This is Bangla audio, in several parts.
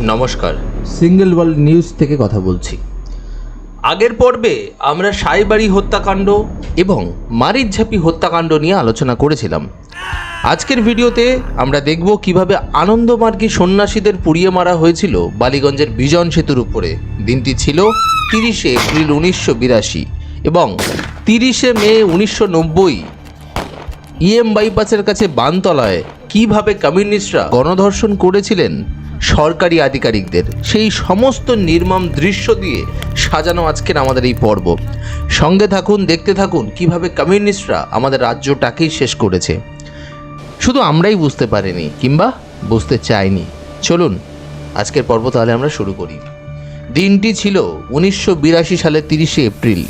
নমস্কার। সিঙ্গেল ওয়ার্ল্ড নিউজ থেকে কথা বলছি। আগের পর্বে আমরা সাইবাড়ি হত্যাকাণ্ড এবং মারিচঝাপি হত্যাকাণ্ড নিয়ে আলোচনা করেছিলাম। আজকের ভিডিওতে আমরা দেখব কীভাবে আনন্দমার্গী সন্ন্যাসীদের পুড়িয়ে মারা হয়েছিল বালিগঞ্জের বিজন সেতুর উপরে। দিনটি ছিল তিরিশে এপ্রিল উনিশশো বিরাশি এবং তিরিশে মে উনিশশো নব্বই। ইএম বাইপাসের কাছে বানতলায় কীভাবে কমিউনিস্টরা গণধর্ষণ করেছিলেন সরকারি আধিকারিকদের। সেই সমস্ত নির্মম দৃশ্য দিয়ে সাজানো আজকের আমাদের এই পর্ব। সঙ্গে থাকুন, দেখতে থাকুন কীভাবে কমিউনিস্টরা আমাদের রাজ্যটাকেই শেষ করেছে। শুধু আমরাই বুঝতে পারিনি, কিংবা বুঝতে চাইনি। চলুন, আজকের পর্ব তাহলে আমরা শুরু করি। দিনটি ছিল উনিশশো বিরাশি সালের তিরিশে এপ্রিল।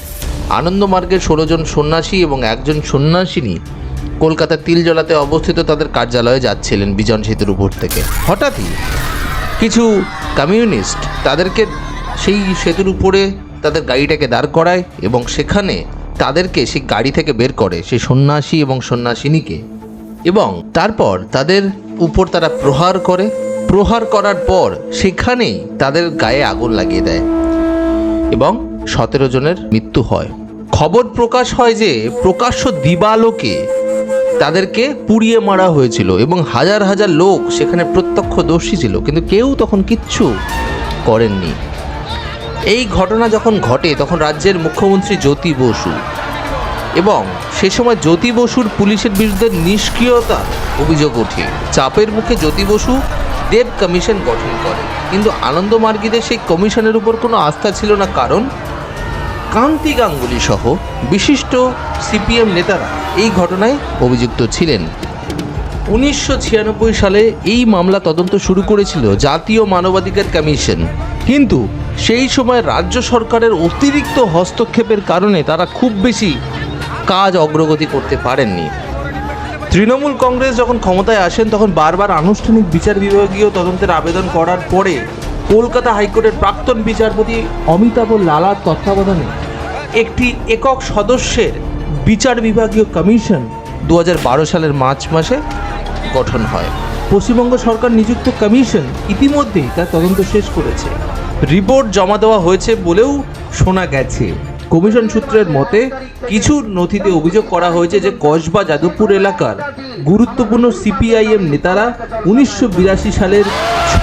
আনন্দমার্গের ষোলোজন সন্ন্যাসী এবং একজন সন্ন্যাসিনী কলকাতার তিলজলাতে অবস্থিত তাদের কার্যালয়ে যাচ্ছিলেন বিজন সেতুর উপর থেকে। হঠাৎই কিছু কমিউনিস্ট তাদেরকে সেই সেতুর উপরে তাদের গাড়িটাকে দাঁড় করায় এবং সেখানে তাদেরকে সেই গাড়ি থেকে বের করে সেই সন্ন্যাসী এবং সন্ন্যাসিনীকে। এবং তারপর তাদের উপর তারা প্রহার করে। প্রহার করার পর সেখানেই তাদের গায়ে আগুন লাগিয়ে দেয় এবং সতেরো জনের মৃত্যু হয়। খবর প্রকাশ হয় যে প্রকাশ্য দিবালোকে তাদেরকে পুড়িয়ে মারা হয়েছিল এবং হাজার হাজার লোক সেখানে প্রত্যক্ষদর্শী ছিল, কিন্তু কেউ তখন কিচ্ছু করেননি। এই ঘটনা যখন ঘটে, তখন রাজ্যের মুখ্যমন্ত্রী জ্যোতি বসু এবং সে সময় জ্যোতি বসুর পুলিশের বিরুদ্ধে নিষ্ক্রিয়তা অভিযোগ ওঠে। চাপের মুখে জ্যোতি বসু দেব কমিশন গঠন করে কিন্তু আনন্দমার্গীদের সেই কমিশনের উপর কোনো আস্থা ছিল না। কারণ কান্তি গাঙ্গুলি সহ বিশিষ্ট সিপিএম নেতারা এই ঘটনায় অভিযুক্ত ছিলেন। উনিশশো ছিয়ানব্বই সালে এই মামলা তদন্ত শুরু করেছিল জাতীয় মানবাধিকার কমিশন। কিন্তু সেই সময় রাজ্য সরকারের অতিরিক্ত হস্তক্ষেপের কারণে তারা খুব বেশি কাজ অগ্রগতি করতে পারেননি। তৃণমূল কংগ্রেস যখন ক্ষমতায় আসেন, তখন বারবার আনুষ্ঠানিক বিচার বিভাগীয় তদন্তের আবেদন করার পরে কলকাতা হাইকোর্টের প্রাক্তন বিচারপতি অমিতাভ লালার তত্ত্বাবধানে একটি একক সদস্যের বিচার বিভাগীয় কমিশন দু হাজার বারো সালের মার্চ মাসে গঠন হয়। পশ্চিমবঙ্গ সরকার নিযুক্ত কমিশন ইতিমধ্যেই তার তদন্ত শেষ করেছে। রিপোর্ট জমা দেওয়া হয়েছে বলেও শোনা গেছে। কমিশন সূত্রের মতে, কিছু নথিতে অভিযোগ করা হয়েছে যে কসবা যাদবপুর এলাকার গুরুত্বপূর্ণ সিপিআইএম নেতারা উনিশশো বিরাশি সালের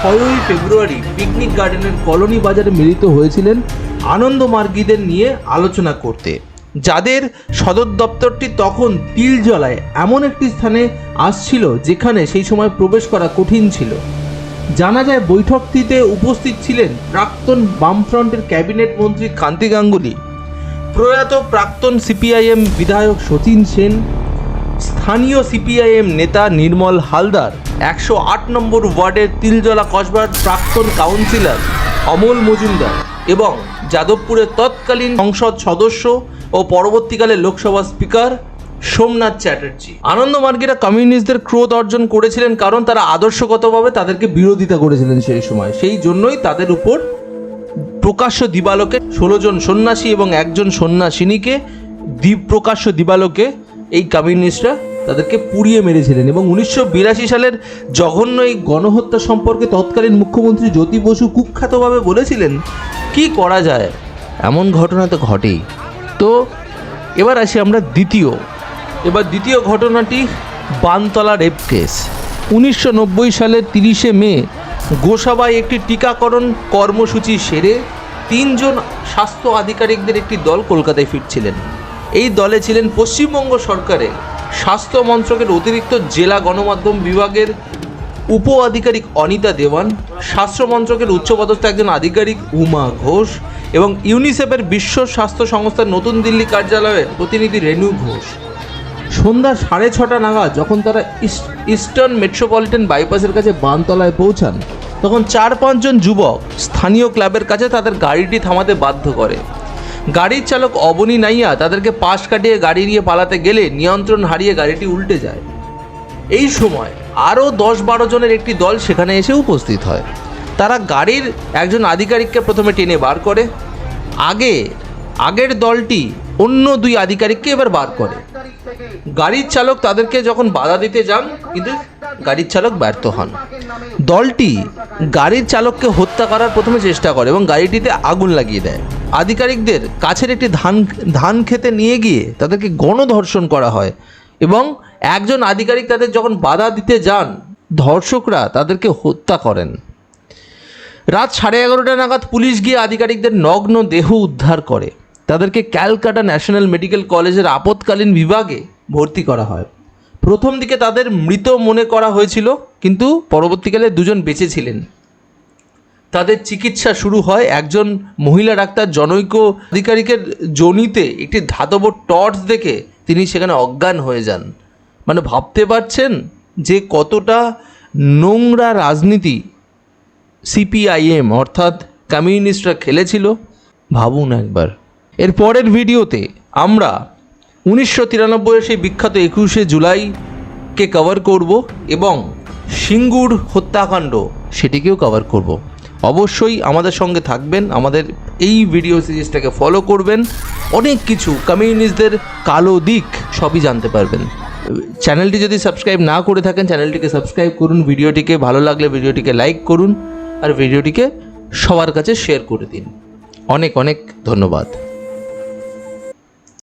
ছয়ই ফেব্রুয়ারি পিকনিক গার্ডেনের কলোনি বাজারে মিলিত হয়েছিলেন আনন্দমার্গীদের নিয়ে আলোচনা করতে। যাদের সদর দপ্তরটি তখন তিল তিলজলায় এমন একটি স্থানে আসছিল যেখানে সেই সময় প্রবেশ করা কঠিন ছিল। জানা যায় বৈঠকটিতে উপস্থিত ছিলেন প্রাক্তন বামফ্রন্টের ক্যাবিনেট মন্ত্রী কান্তি গাঙ্গুলি। প্রয়াত প্রাক্তন সিপিআইএম বিধায়ক সচিন সেন স্থানীয় সিপিআইএম নেতা নির্মল হালদার একশো আট নম্বর ওয়ার্ডের তিলজলা কসবার প্রাক্তন কাউন্সিলর অমল মজুমদার এবং যাদবপুরের তৎকালীন সংসদ সদস্য ও পরবর্তীকালে লোকসভা স্পিকার সোমনাথ চ্যাটার্জি। আনন্দমার্গীরা কমিউনিস্টদের ক্রোধ অর্জন করেছিলেন কারণ তারা আদর্শগতভাবে তাদেরকে বিরোধিতা করেছিলেন সেই সময়। সেই জন্যই তাদের উপর প্রকাশ্য দিবালোকে ষোলো জন সন্ন্যাসী এবং একজন সন্ন্যাসিনীকে দ্বীপ প্রকাশ্য দিবালোকে এই কমিউনিস্টরা তাদেরকে পুড়িয়ে মেরেছিলেন এবং উনিশশো বিরাশি সালের জঘন্য এই গণহত্যা সম্পর্কে তৎকালীন মুখ্যমন্ত্রী জ্যোতি বসু কুখ্যাতভাবে বলেছিলেন, কি করা যায়? এমন ঘটনা তো ঘটেই। তো এবার আসি আমরা দ্বিতীয়। এবার দ্বিতীয় ঘটনাটি বানতলা রেপ কেস উনিশশো নব্বই সালের তিরিশে মে গোসাবায় একটি টিকাকরণ কর্মসূচি সেরে তিনজন স্বাস্থ্য আধিকারিকদের একটি দল কলকাতায় ফিরছিলেন। এই দলে ছিলেন পশ্চিমবঙ্গ সরকারের স্বাস্থ্য মন্ত্রকের অতিরিক্ত জেলা গণমাধ্যম বিভাগের উপ আধিকারিক অনিতা দেওয়ান, স্বাস্থ্য মন্ত্রকের উচ্চপদস্থ একজন আধিকারিক উমা ঘোষ এবং ইউনিসেফের বিশ্ব স্বাস্থ্য সংস্থার নতুন দিল্লি কার্যালয়ের প্রতিনিধি রেণু ঘোষ। সন্ধ্যা সাড়ে ছটা নাগাদ যখন তারা ইস্ট ইস্টার্ন মেট্রোপলিটন বাইপাসের কাছে বানতলায় পৌঁছান, তখন চার পাঁচজন যুবক স্থানীয় ক্লাবের কাছে তাদের গাড়িটি থামাতে বাধ্য করে। গাড়ির চালক অবনী নাইয়া তাদেরকে পাশ কাটিয়ে গাড়ি নিয়ে পালাতে গেলে নিয়ন্ত্রণ হারিয়ে গাড়িটি উল্টে যায়। এই সময় আরও দশ বারো জনের একটি দল সেখানে এসে উপস্থিত হয়। তারা গাড়ির একজন আধিকারিককে প্রথমে টেনে বার করে। আগে, আগের দলটি অন্য দুই আধিকারিককে এবার বার করে। গাড়ির চালক তাদেরকে যখন বাধা দিতে যান, কিন্তু গাড়ির চালক ব্যর্থ হন। দলটি গাড়ির চালককে হত্যা করার প্রথমে চেষ্টা করে এবং গাড়িটিতে আগুন লাগিয়ে দেয়। আধিকারিকদের কাছের একটি ধান ধান খেতে নিয়ে গিয়ে তাদেরকে গণধর্ষণ করা হয় এবং একজন আধিকারিক তাদের যখন বাধা দিতে যান, ধর্ষকরা তাদেরকে হত্যা করেন। রাত সাড়ে এগারোটা নাগাদ পুলিশ গিয়ে আধিকারিকদের নগ্ন দেহ উদ্ধার করে। তাদেরকে ক্যালকাটা ন্যাশনাল মেডিকেল কলেজের আপৎকালীন বিভাগে ভর্তি করা হয়। প্রথম দিকে তাদের মৃত মনে করা হয়েছিল, কিন্তু পরবর্তীকালে দুজন বেঁচে ছিলেন। তাদের চিকিৎসা শুরু হয় একজন মহিলা ডাক্তার জনৈক আধিকারিকের জনিতে একটি ধাতব টর্চ দেখে তিনি সেখানে অজ্ঞান হয়ে যান। মানে ভাবতে পারছেন যে কতটা নোংরা রাজনীতি সিপিআইএম অর্থাৎ কমিউনিস্টরা খেলেছিল? ভাবুন একবার। এর পরের ভিডিওতে আমরা উনিশশো তিরানব্বইয়ের সেই বিখ্যাত একুশে জুলাইকে কভার করব এবং সিঙ্গুর হত্যাকাণ্ড সেটিকেও কভার করব। অবশ্যই আমাদের সঙ্গে থাকবেন, আমাদের এই ভিডিও সিরিজটাকে ফলো করবেন। অনেক কিছু কমিউনিস্টদের কালো দিক সবই জানতে পারবেন। চ্যানেলটি যদি সাবস্ক্রাইব না করে থাকেন, চ্যানেলটিকে সাবস্ক্রাইব করুন, ভিডিওটিকে ভালো লাগলে ভিডিওটিকে লাইক করুন, আর ভিডিওটিকে সবার কাছে শেয়ার করে দিন। অনেক অনেক ধন্যবাদ।